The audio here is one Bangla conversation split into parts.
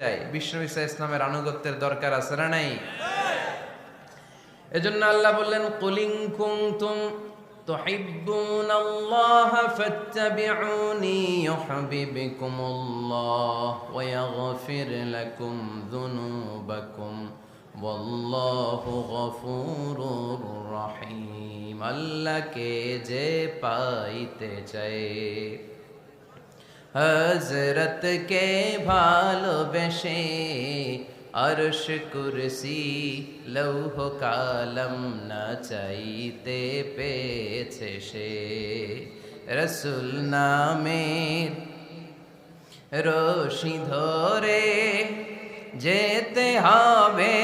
চাই বিষ্ণু ইসা ইসলামের আনুগত্যের দরকার আছে না নাই এজন্য আল্লাহ বললেন কুলিং কুনতুম تحبون الله فاتبعوني يحببكم الله ويغفر لكم ذنوبكم والله غفور رحيم আল্লাহ কে যে পাইতে চায় হজরত কে ভালোবেসে আরশ কুরসি লৌহ কালম না চাইতে পেয়েছে সে রসুল নামের রশি ধরে যেতে হবে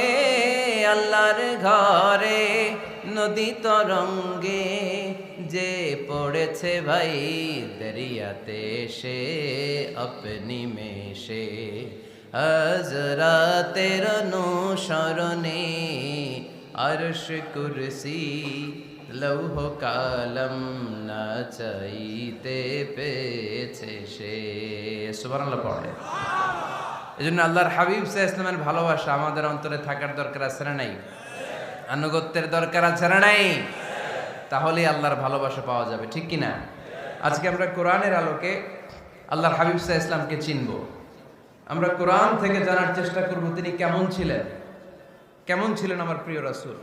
আল্লাহর ঘরে নদী তরঙ্গে যে পড়েছে ভাই দরিয়াতে সে আপনি মেশে হজরাতের অনুসরণে আরশ কুরসি লৌহ কালম না চাইতে পেয়েছে সে। সুবহানাল্লাহ পড়ে। এই জন্য আল্লাহর হাবিব সাহ ইসলামের ভালোবাসা আমাদের অন্তরে থাকার দরকার আছে না নাই? আনুগত্যের দরকার আছে না নাই? তাহলেই আল্লাহর ভালোবাসা পাওয়া যাবে, ঠিক কি না আজকে আমরা কোরআনের আলোকে আল্লাহর হাবিব সাহ ইসলামকে চিনব। আমরা কোরআন থেকে জানার চেষ্টা করব তিনি কেমন ছিলেন? কেমন ছিলেন আমার প্রিয় রাসুল?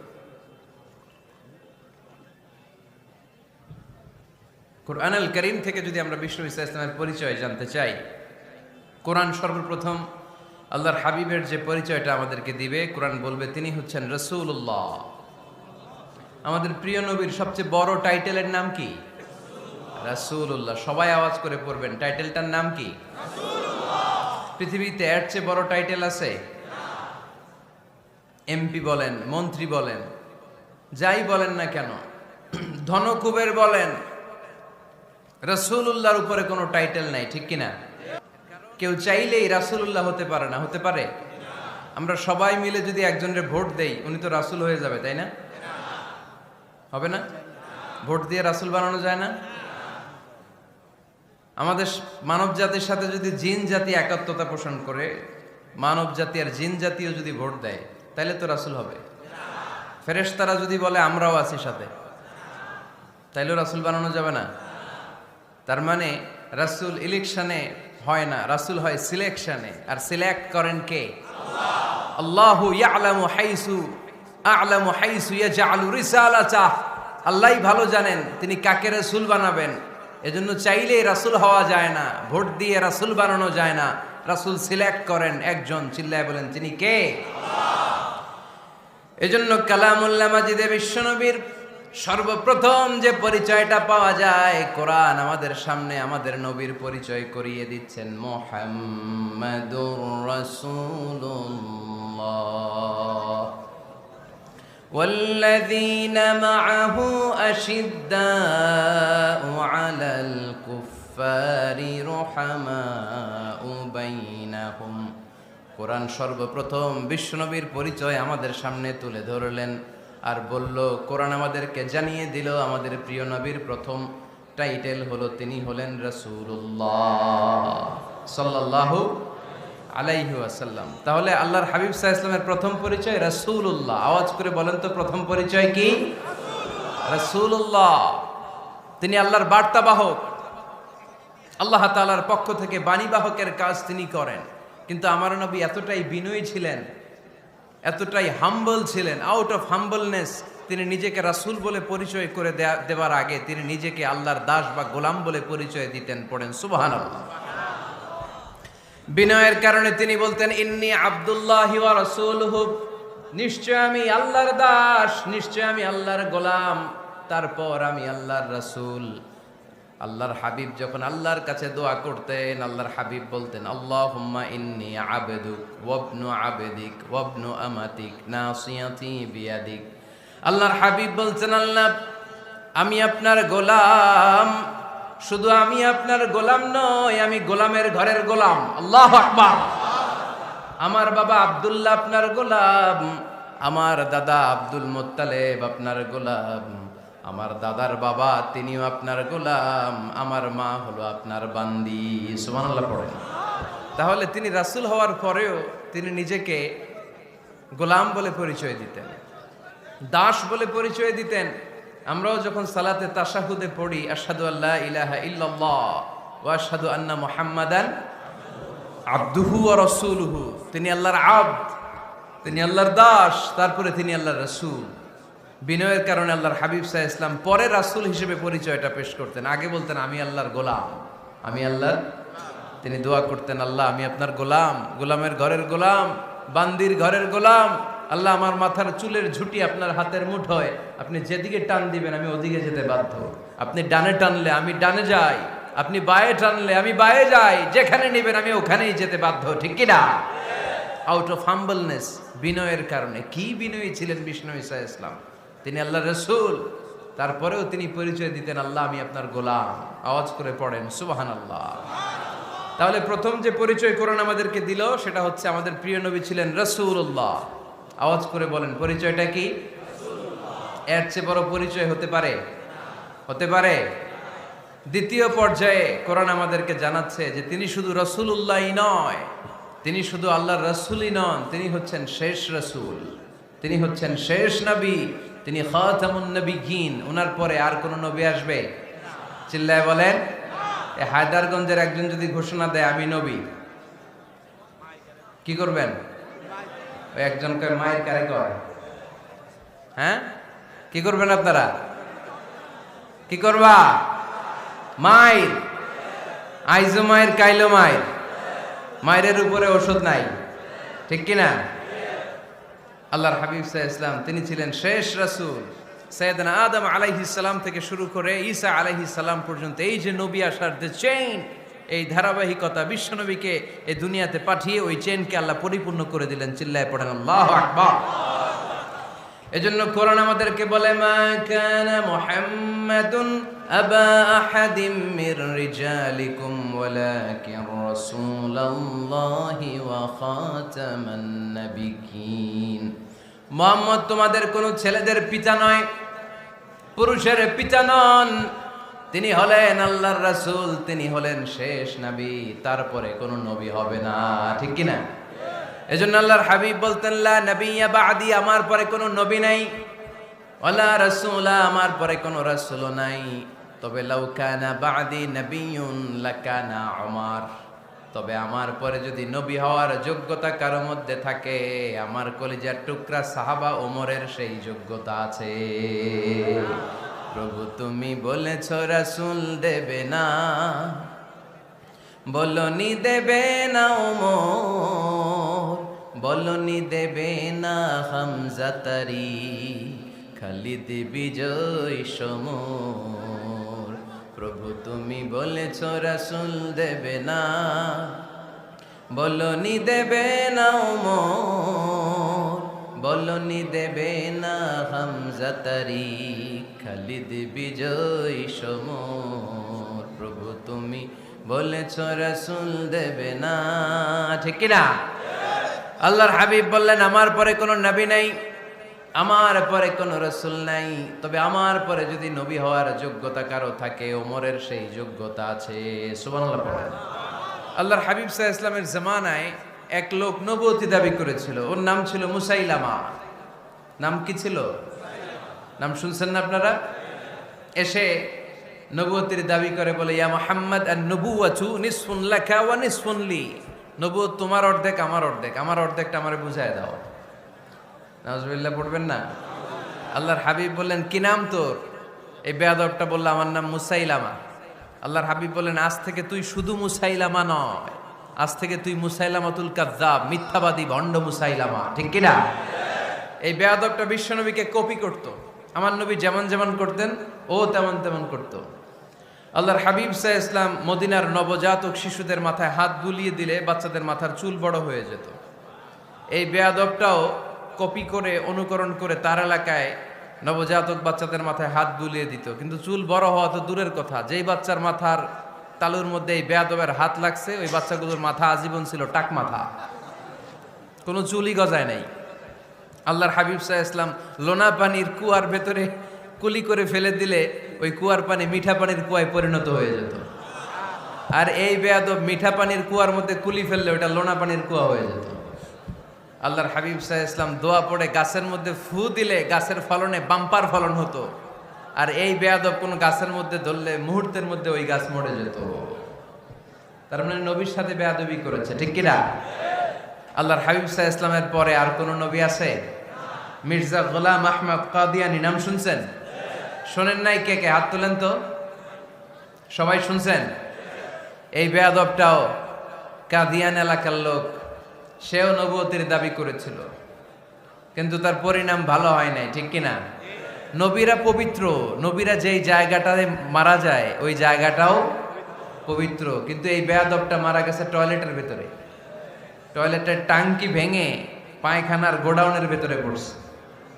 কোরআন আল করিম থেকে যদি আমরা বিষ্ণু ইসা ইসলামের পরিচয় জানতে চাই, কোরআন সর্বপ্রথম আল্লাহর হাবিবের যে পরিচয়টা আমাদেরকে দিবে কোরআন বলবে তিনি হচ্ছেন রসুল্লাহ আমাদের প্রিয় নবীর সবচেয়ে বড় টাইটেলের নাম কি? রাসূলুল্লাহ। সবাই আওয়াজ করে পড়বেন টাইটেলটার নাম কি? পৃথিবীতে এর চেয়ে বড় টাইটেল আছে? এমপি বলেন মন্ত্রী বলেন যাই বলেন না কেন ধনকুবের বলেন রসুল্লাহর উপরে কোনো টাইটেল নাই ঠিক কিনা? কেউ চাইলেই রাসুল্লাহ হতে পারে না, হতে পারে? আমরা সবাই মিলে যদি একজনের ভোট দেই, উনি তো রাসুল হয়ে যাবে, তাই না? হবে না? ভোট দিয়ে রাসুল বানানো যায় না? আমাদের মানব জাতির সাথে যদি জিন জাতি একাত্মতা পোষণ করে, মানব জাতি আর জিন জাতিও যদি ভোট দেয় তাহলে তো রাসুল হবে। ফেরেশতারা যদি বলে, আমরাও আছি সাথে, তাইলেও রাসুল বানানো যাবে না। তার মানে রাসুল ইলেকশনে হয় না। রাসুল হয় সিলেকশনে। আর সিলেক্ট করেন কে? আল্লাহু। ইয়ালামু হাইসু আ'লামু হাইসু ইয়াজআলু রিসালাতা। আল্লাহই ভালো জানেন তিনি কাকে রাসূল বানাবেন। এজন্য চাইলেই রাসূল হওয়া যায় না, ভোট দিয়ে রাসূল বানানো যায় না। রাসূল সিলেক্ট করেন একজন, চিল্লায় বলেন, তিনি কে? এজন্য কালামুল্লাহ মাজিদে বিশ্বনবীর সর্বপ্রথম যে পরিচয়টা পাওয়া যায় কোরআন আমাদের সামনে আমাদের নবীর পরিচয় করিয়ে দিচ্ছেন মোহাম্মদুর রাসূলুল্লাহ والذين معه أشداء على الكفار رحماء بينهم কোরআন সর্বপ্রথম বিশ্বনবীর পরিচয় আমাদের সামনে তুলে ধরলেন আর বলল, কোরআন আমাদেরকে জানিয়ে দিল, আমাদের প্রিয় নবীর প্রথম টাইটেল হলো, তিনি হলেন রসুল্লাহ সাল্লাল্লাহু আলাইহি ওয়াসাল্লাম। তাহলে আল্লাহর হাবিব সাহা ইসলামের প্রথম পরিচয় রসুল্লাহ আওয়াজ করে বলেন তো, প্রথম পরিচয় কি? রসুল্লাহ তিনি আল্লাহর বার্তাবাহক। আল্লাহ তাআলার পক্ষ থেকে বাণীবাহকের কাজ তিনি করেন। কিন্তু আমার নবী এতটাই বিনয়ী ছিলেন এতটাই হাম্বল ছিলেন আউট অফ হাম্বলনেস তিনি নিজেকে রাসূল বলে পরিচয় করে দেওয়ার আগে তিনি নিজেকে আল্লাহর দাস বা গোলাম বলে পরিচয় দিতেন পড়েন, সুবহানাল্লাহ। বিনয়ের কারণে তিনি বলতেন, ইন্নি আব্দুল্লাহ ওয়া রাসূলুহু। নিশ্চয় আমি আল্লাহর দাস, নিশ্চয় আমি আল্লাহর গোলাম, তারপর আমি আল্লাহর রাসূল। আল্লাহর হাবিব যখন আল্লাহর কাছে দোয়া করতেন, আল্লাহর হাবিব বলতেন, আল্লাহুম্মা ইন্নি আবেদুক ওবনু আবেদিক ওয়াবনু আমাতিক নাসিয়াতি বিয়াদিক। আল্লাহর হাবিব বলছেন, আল্লাহ, আমি আপনার গোলাম। শুধু আমি আপনার গোলাম নই, আমি গোলামের ঘরের গোলাম। আল্লাহ আমার বাবা আব্দুল্লাহ আপনার গোলাম, আমার দাদা আব্দুল মোত্তালেব আপনার গোলাম। আমার দাদার বাবা, তিনিও আপনার গোলাম, আমার মা হলো আপনার বান্দি। সুবহানাল্লাহ পড়েন। তাহলে তিনি রাসূল হওয়ার পরেও তিনি নিজেকে গোলাম বলে পরিচয় দিতেন, দাস বলে পরিচয় দিতেন। আমরাও যখন সালাতে তাসাহুদে পড়ি আসাদু আল্লাহ ইলাহা ইল্লাল্লাহ ওয়া আশহাদু আন্না মুহাম্মাদান আব্দুহু ওয়া রাসূলুহু। তিনি আল্লাহর আব্দ, তিনি আল্লাহর দাস, তারপরে তিনি আল্লাহর রাসূল। বিনয়ের কারণে আল্লাহর হাবিব সাহ ইসলাম পরে রাসূল হিসেবে পরিচয়টা পেশ করতেন। আগে বলতেন, আমি আল্লাহর গোলাম। আমি আল্লাহর তিনি দোয়া করতেন, আল্লাহ, আমি আপনার গোলাম। গোলামের ঘরের গোলাম, বান্দির ঘরের গোলাম। আল্লাহ, আমার মাথার চুলের ঝুটি আপনার হাতের মুঠোয় আপনি যেদিকে টান দিবেন, আমি ওদিকে যেতে বাধ্য। আপনি ডানে টানলে আমি ডানে যাই। আপনি বায়ে টানলে আমি বায়ে যাই। যেখানে নেবেন, আমি ওখানেই যেতে বাধ্য। ঠিক কি না? আউট অফ হাম্বলনেস বিনয়ের কারণে। কি বিনয়ী ছিলেন বিষ্ণু ইসা ইসলাম? তিনি আল্লাহ রসুল। তারপরেও তিনি পরিচয় দিতেন আল্লাহ আমি আপনার গোলাম। আওয়াজ করে পড়েন সুবাহান আল্লাহ তাহলে প্রথম যে পরিচয় কোরআন আমাদেরকে দিল সেটা হচ্ছে আমাদের প্রিয় নবী ছিলেন রসুল্লাহ আওয়াজ করে বলেন পরিচয়টা কি? এর চেয়ে বড় পরিচয় হতে পারে? হতে পারে? দ্বিতীয় পর্যায়ে কোরআন আমাদেরকে জানাচ্ছে যে তিনি শুধু রসুল্লাহই নয় তিনি শুধু আল্লাহর রসুলই নন তিনি হচ্ছেন শেষ রসুল। তিনি হচ্ছেন শেষ নবী। তিনি খাতামুন নবী ঘিন ওনার পরে আর কোন নবী আসবে? চিল্লায় বলেন হায়দারগঞ্জের একজন যদি ঘোষণা দেয়, আমি নবী। কি করবেন? ওই একজন কয়, মায়ের কারে কয়? হ্যাঁ? কি করবেন আপনারা? কি করবা? মায়ের? আইজো মায়ের, কাইলো মায়ের? মায়ের উপরে ওষুধ নাই। ঠিক কিনা? আল্লাহর হাবিব সাহ ইসলাম তিনি ছিলেন শেষ রাসূল। সৈয়দনা আদম আলাইহিস সালাম থেকে শুরু করে ঈসা আলাইহিস সালাম পর্যন্ত, এই যে নবী আসার দ্য চেইন এই ধারাবাহিকতা বিশ্বনবীকে এই দুনিয়াতে পাঠিয়ে ওই চেইনকে আল্লাহ পরিপূর্ণ করে দিলেন, চিল্লায় পড়েন, আল্লাহু আকবার। এজন্য কোরআন আমাদেরকে বলে, মা কানা মুহাম্মাদুন আবা আহাদিম মির রিজালিকুম ওয়ালাকিন রাসূলুল্লাহি ওয়া খাতামান নাবিয়িন মুহাম্মদ, তোমাদের কোনো ছেলেদের পিতা নয়, পুরুষের পিতা নন। তিনি হলেন আল্লাহর রাসূল, তিনি হলেন শেষ নবী, তারপরে কোনো নবী হবে না। ঠিক কি না এজন্য আল্লাহর হাবিব বলতেন নবিয়া বাদি, আমার পরে কোনো নবী নাই। ওয়ালা রাসূলা, আমার পরে কোনো রাসূল নাই। তবে লাউ কানা বাদি নবিয়ুন, লাকানা উমার। তবে আমার পরে যদি নবী হওয়ার যোগ্যতা কারও মধ্যে থাকে, আমার কলিজার টুকরা সাহাবা ওমরের সেই যোগ্যতা আছে। প্রভু তুমি বলেছ, রাসূল দেবে না। বলনি দেবে না ওমর, বলনি দেবে না হামজাতারি খালিদ বিজয় সমর। প্রভু, তুমি বলেছ রাসুল দেবে না। বলনি দেবে না ওমর বলনি দেবে না হামজাতারি খালিদ বিজয় সমর। প্রভু, তুমি বলেছ রাসুল দেবে না। ঠিক না আল্লাহর হাবিব বললেন, আমার পরে কোনো নবী নাই। আমার পরে কোনো রসুল নাই। তবে আমার পরে যদি নবী হওয়ার যোগ্যতা কারও থাকে, ওমরের সেই যোগ্যতা আছে। আল্লাহর হাবিব সাহা ইসলামের জামানায় এক লোক নবতী দাবি করেছিল। ওর নাম ছিল মুসাইলামা। নাম কি ছিল? নাম শুনছেন না আপনারা? এসে নবুয়তির দাবি করে বলে, ইয়া মোহাম্মদ আর নবুয়াচু নিসফুন লেখা ওয়া নিসফুন লি। নবুয়ত তোমার অর্ধেক, আমার অর্ধেক। আমার অর্ধেকটা আমারে বুঝায় দাও। নাজবিল্লাহ পড়বেন না? আল্লাহর হাবিব বললেন, কি নাম তোর? এই বেয়াদবটা বলল, আমার নাম মুসাইলামা। আল্লাহর হাবিব বললেন, আজ থেকে তুই শুধু মুসাইলামা নয়, আজ থেকে তুই মুসাইলামাতুল কাজ্জাব, মিথ্যাবাদী ভণ্ড মুসাইলামা। ঠিক কিনা? এই বেয়াদবটা বিশ্বনবীকে কপি করত। আমার নবী যেমন যেমন করতেন, ও তেমন তেমন করত। আল্লাহর হাবিব সাহ ইসলাম মদিনার নবজাতক শিশুদের মাথায় হাত বুলিয়ে দিলে বাচ্চাদের মাথার চুল বড় হয়ে যেত। এই বেয়াদবটাও কপি করে, অনুকরণ করে তার এলাকায় নবজাতক বাচ্চাদের মাথায় হাত বুলিয়ে দিত। কিন্তু চুল বড় হওয়া তো দূরের কথা। যেই বাচ্চার মাথার তালুর মধ্যে এই বেয়াদবের হাত লাগছে, ওই বাচ্চাগুলোর মাথা আজীবন ছিল টাক মাথা। কোনো চুলই গজায় নাই। আল্লাহর হাবিব সাহা ইসলাম লোনা পানির কুয়ার ভেতরে কুলি করে ফেলে দিলে ওই কুয়ার পানি মিঠা পানির কুয়ায় পরিণত হয়ে যেত। আর এই বেয়াদব মিঠা পানির কুয়ার মধ্যে কুলি ফেললে ওটা লোনা পানির কুয়া হয়ে যেত। আল্লাহর হাবিব সাহা ইসলাম দোয়া পড়ে, গাছের মধ্যে ফু দিলে গাছের ফলনে বাম্পার ফলন হতো। আর এই বেয়াদব কোন গাছের মধ্যে ধরলে মুহূর্তের মধ্যে ওই গাছ মরে যেত। তার মানে নবীর সাথে বেয়াদবি করেছে, ঠিক কিনা? আল্লাহর হাবিব সাহা ইসলামের পরে আর কোন নবী আছে? মির্জা গোলাম আহমদ কাদিয়ানি, নাম শুনছেন? শোনেন নাই কে কে? হাত তোলেন তো। সবাই শুনছেন? এই বেয়াদবটাও কাদিয়ান এলাকার লোক। সেও নবতির দাবি করেছিল। কিন্তু তার পরিণাম ভালো হয় নাই, ঠিক কিনা? নবীরা পবিত্র, নবীরা যেই জায়গাটায় মারা যায়, ওই জায়গাটাও পবিত্র। কিন্তু এই বেয়াদবটা মারা গেছে টয়লেটের ভেতরে। টয়লেটের টাঙ্কি ভেঙে পায়খানার গোডাউনের ভেতরে পড়ছে।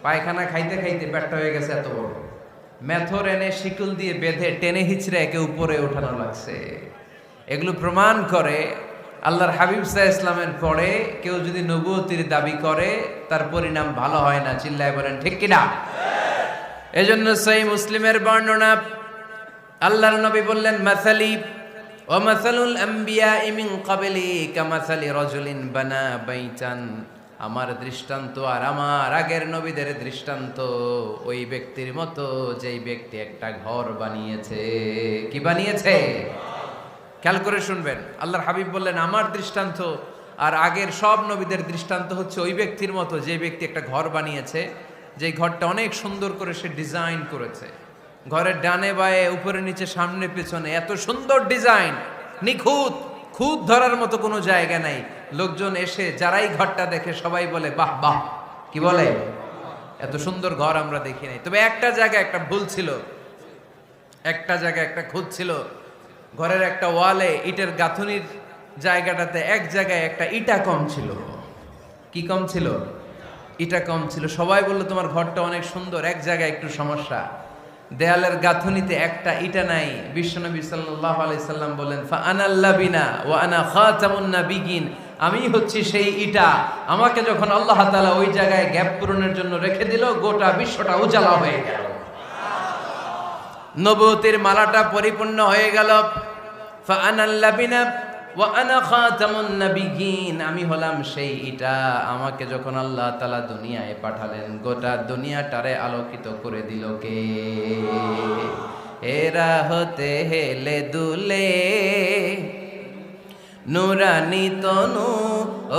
পায়খানা খাইতে খাইতে পেটটা হয়ে গেছে এত বড়। মেথর এনে শিকল দিয়ে বেঁধে টেনে হিচড়ে একে উপরে ওঠানো লাগছে। এগুলো প্রমাণ করে আল্লাহর হাবিব সাহ ইসলামের পরে কেউ যদি নবুয়তির দাবি করে, তার পরিণাম ভালো হয় না, চিল্লায় বলেন, ঠিক কিনা? এজন্য সেই মুসলিমের বর্ণনা, আল্লাহর নবী বললেন, মাসালি ও মাসালুল আম্বিয়া ইমিন কাবেলি কামাসালি রজুলিন বানা বাইচান আমার দৃষ্টান্ত আর আমার আগের নবীদের দৃষ্টান্ত ওই ব্যক্তির মতো, যেই ব্যক্তি একটা ঘর বানিয়েছে। কি বানিয়েছে? খেয়াল করে শুনবেন। আল্লাহর হাবিব বললেন আমার দৃষ্টান্ত আর আগের সব নবীদের দৃষ্টান্ত হচ্ছে ওই ব্যক্তির মতো যে ব্যক্তি একটা ঘর বানিয়েছে যে ঘরটা অনেক সুন্দর করে সে ডিজাইন করেছে। ঘরের ডানে বায়ে উপরে নিচে সামনে পেছনে এত সুন্দর ডিজাইন নিখুঁত খুঁত ধরার মতো কোনো জায়গা নাই। লোকজন এসে যারাই ঘরটা দেখে সবাই বলে বাহ বাহ। কি বলে? এত সুন্দর ঘর আমরা দেখি নাই। তবে একটা জায়গায় একটা ভুল ছিল। একটা জায়গায় একটা খুঁত ছিল। ঘরের একটা ওয়ালে ইটের গাঁথুনির জায়গাটাতে এক জায়গায় একটা ইটা কম ছিল। কি কম ছিল? ইটা কম ছিল। সবাই বলল, তোমার ঘরটা অনেক সুন্দর, এক জায়গায় একটু সমস্যা। দেয়ালের গাঁথুনিতে একটা ইটা নাই। বিশ্বনবী সাল্লাহ আলাইসাল্লাম বলেন, ফা আনাল্লাবিনা ও আনা খাতামুন নাবিগিন। আমি হচ্ছি সেই ইটা। আমাকে যখন আল্লাহ তাআলা ওই জায়গায় গ্যাপ পূরণের জন্য রেখে দিল, গোটা বিশ্বটা উজালা হয়ে গেল। নবতির মালাটা পরিপূর্ণ হয়ে গেল। আমি হলাম সেই ইটা। আমাকে যখন আল্লাহ তালা দুনিয়ায় পাঠালেন, গোটা দুনিয়াটারে আলোকিত করে দিল কে? এরা হতে হেলে দুলে, নুরানি তনু,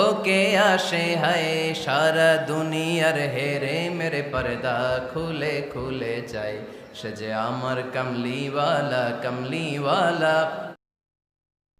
ওকে আসে হায়, সারা দুনিয়ার হেরে মেরে পর্দা খুলে খুলে যায়। সে যে আমার কমলিওয়ালা কমলিওয়ালা